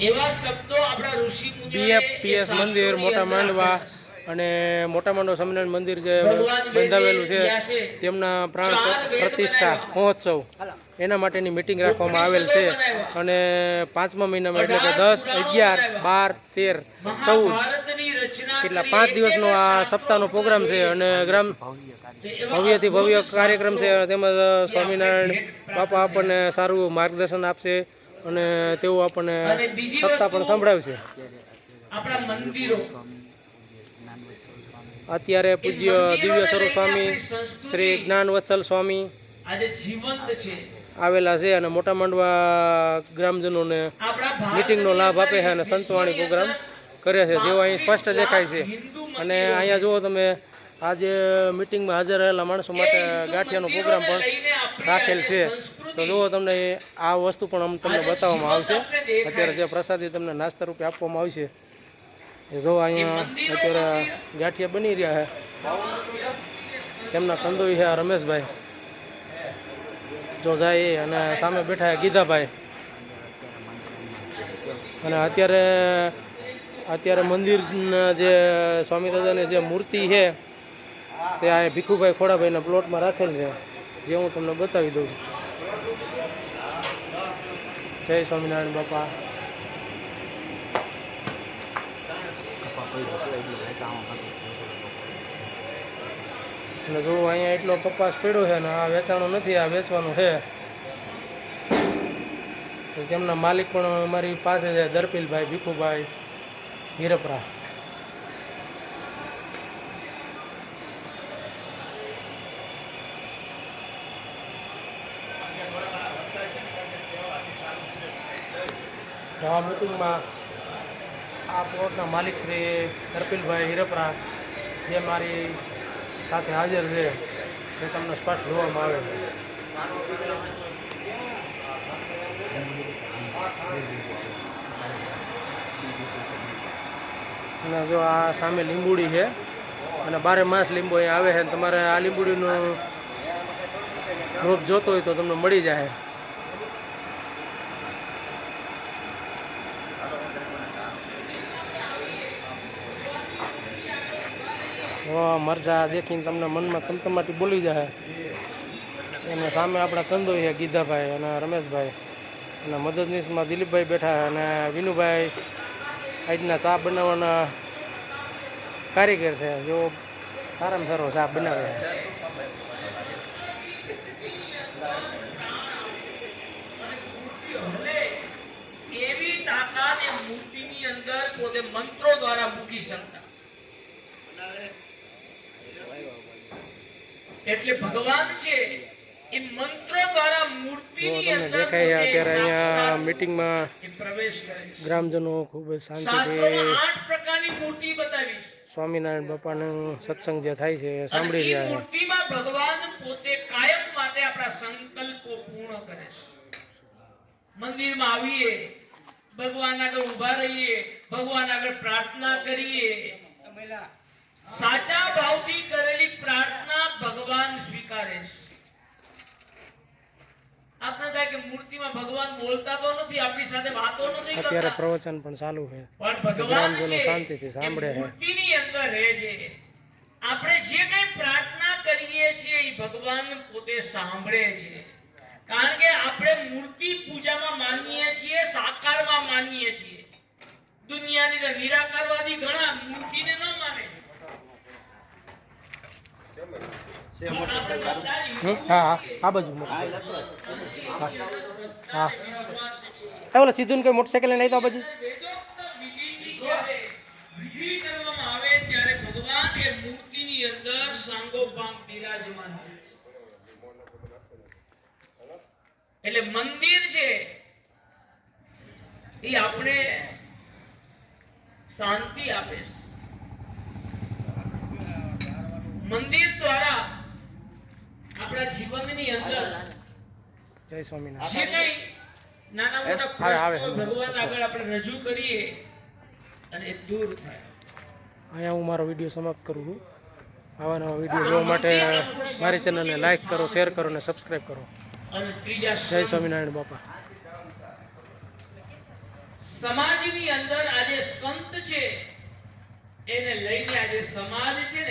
એવા શબ્દો આપણા ઋષિ મંદિર મોટા માંડવા અને મોટા માંડવા સ્વામિનારાયણ મંદિર જે બંધાવેલું છે તેમના પ્રાણ પ્રતિષ્ઠા મહોત્સવ એના માટેની મિટિંગ રાખવામાં આવેલ છે. અને પાંચમા મહિનામાં એટલે કે દસ અગિયાર બાર તેર ચૌદ કેટલા પાંચ દિવસનો આ સપ્તાહનો પ્રોગ્રામ છે અને ગ્રામ ભવ્યથી ભવ્ય કાર્યક્રમ છે તેમજ સ્વામિનારાયણ બાપા આપણને સારું માર્ગદર્શન આપશે. અને તેઓ આપણને સત્તા પણ સંભળાવશે અત્યારે પૂજ્ય દિવ્ય સ્વરૂપ સ્વામી શ્રી જ્ઞાન વત્સલ સ્વામી આવેલા છે અને મોટા માંડવા ગ્રામજનોને મિટિંગનો લાભ આપે છે અને સંતવાણી પ્રોગ્રામ કરે છે. જેવો અહીં સ્પષ્ટ દેખાય છે. અને અહીંયા જુઓ તમે આજે મિટિંગમાં હાજર રહેલા માણસો માટે ગાંઠિયાનો પ્રોગ્રામ પણ રાખેલ છે. તો જુઓ તમને આ વસ્તુ પણ તમને બતાવવામાં આવશે. અત્યારે જે પ્રસાદી તમને નાસ્તા રૂપે આપવામાં આવશે એ જો અહીંયા અત્યારે ગાંઠિયા બની રહ્યા છે. તેમના કંદોઈ છે રમેશભાઈ. જો જાય અને સામે બેઠા ગીધાભાઈ. અને અત્યારે અત્યારે મંદિરના જે સ્વામી દાદાની જે મૂર્તિ છે તે આ ભીખુભાઈ ખોડાભાઈના પ્લોટમાં રાખેલ છે, જે હું તમને બતાવી દઉં. જય સ્વામિનારાયણ બાપા. અને જો અહીંયા એટલો કપાસ પડ્યો છે ને, આ વેચાણો નથી, આ વેચવાનું છે. તેમના માલિક પણ અમારી પાસે છે, દરપીલભાઈ, ભીખુભાઈ, હીરપરા. આ મિટિંગમાં આ પ્લોટના માલિક શ્રી દરપીલભાઈ હિરપરા જે મારી સાથે હાજર છે તે તમને સ્પષ્ટ જોવામાં આવે છે. અને જો આ સામે લીંબુડી છે, અને બારે માસ લીંબુ અહીંયા આવે છે તમારે આ લીંબુડીનું રૂપ જોતો હોય તો તમને મળી જાય. મરચા દેખીને તમને મનમાં તમતમાટી બોલી જાય અને સામે આપણા કંદો છે, ગીધાભાઈ અને રમેશભાઈ. અને મદદનીશમાં દિલીપભાઈ બેઠા અને વિનુભાઈ આજના ચા બનાવવાના કારીગર છે. જો સારામાં સારો ચા બનાવે. છે મંત્રો દ્વારા મૂકી શકતા. એટલે ભગવાન છે એ મંત્રો દ્વારા મૂર્તિની અંદર દેખાય અત્યારે અહીંયા મીટિંગમાં પ્રવેશ કરે છે. ગ્રામજનો ખૂબ જ શાંતિથી આઠ પ્રકારની મૂર્તિ બતાવીશ સ્વામિનારાયણ બાપાનું સત્સંગ જે થાય છે સાંભળી રહ્યા છે. મૂર્તિમાં ભગવાન પોતે કાયમ માટે આપણા સંકલ્પો પૂર્ણ કરે છે. મંદિરમાં આવીએ ભગવાન આગળ ઊભા રહીએ ભગવાન આગળ પ્રાર્થના કરીએ. સાચા ભાવથી કરેલી પ્રાર્થના ભગવાન સ્વીકારે છે. આપણે થાય કે મૂર્તિમાં ભગવાન બોલતા તો નથી આપણી સાથે વાતો નથી અત્યારે પ્રવચન પણ ચાલુ છે. પણ ભગવાન છે શાંતિથી સાંભળે છે. મૂર્તિની અંદર રહે છે. આપણે જે કઈ પ્રાર્થના કરીએ છીએ એ ભગવાન પોતે સાંભળે છે. કારણ કે આપણે મૂર્તિ પૂજામાં માનીએ છીએ સાકારમાં માનીએ છીએ. દુનિયાની નિરાકારવાદી ઘણા મૂર્તિને ન માને પણ આપણે બધા હમ? હા સીધું કઈ મોટરસાઇકલ નહીં તો આ બાજુ. એટલે મંદિર છે. એ આપણે શાંતિ આપે છે. મંદિર દ્વારા આપણા જીવનની અંદર જય સ્વામિનારાયણ. જે કંઈ નાના મોટા. પ્રશ્નો ભગવાન આગળ આપણે રજૂ કરીએ અને દૂર થાય. અહીંયા હું મારો વીડિયો સમાપ્ત કરું છું. આવા નવા વીડિયો જોવા માટે મારી ચેનલને લાઈક કરો શેર કરો અને સબસ્ક્રાઈબ કરો. અને ત્રીજા જય સ્વામિનારાયણ બાપા. સમાજની અંદર આજે સંત છે એને લઈને આજે સમાજ છે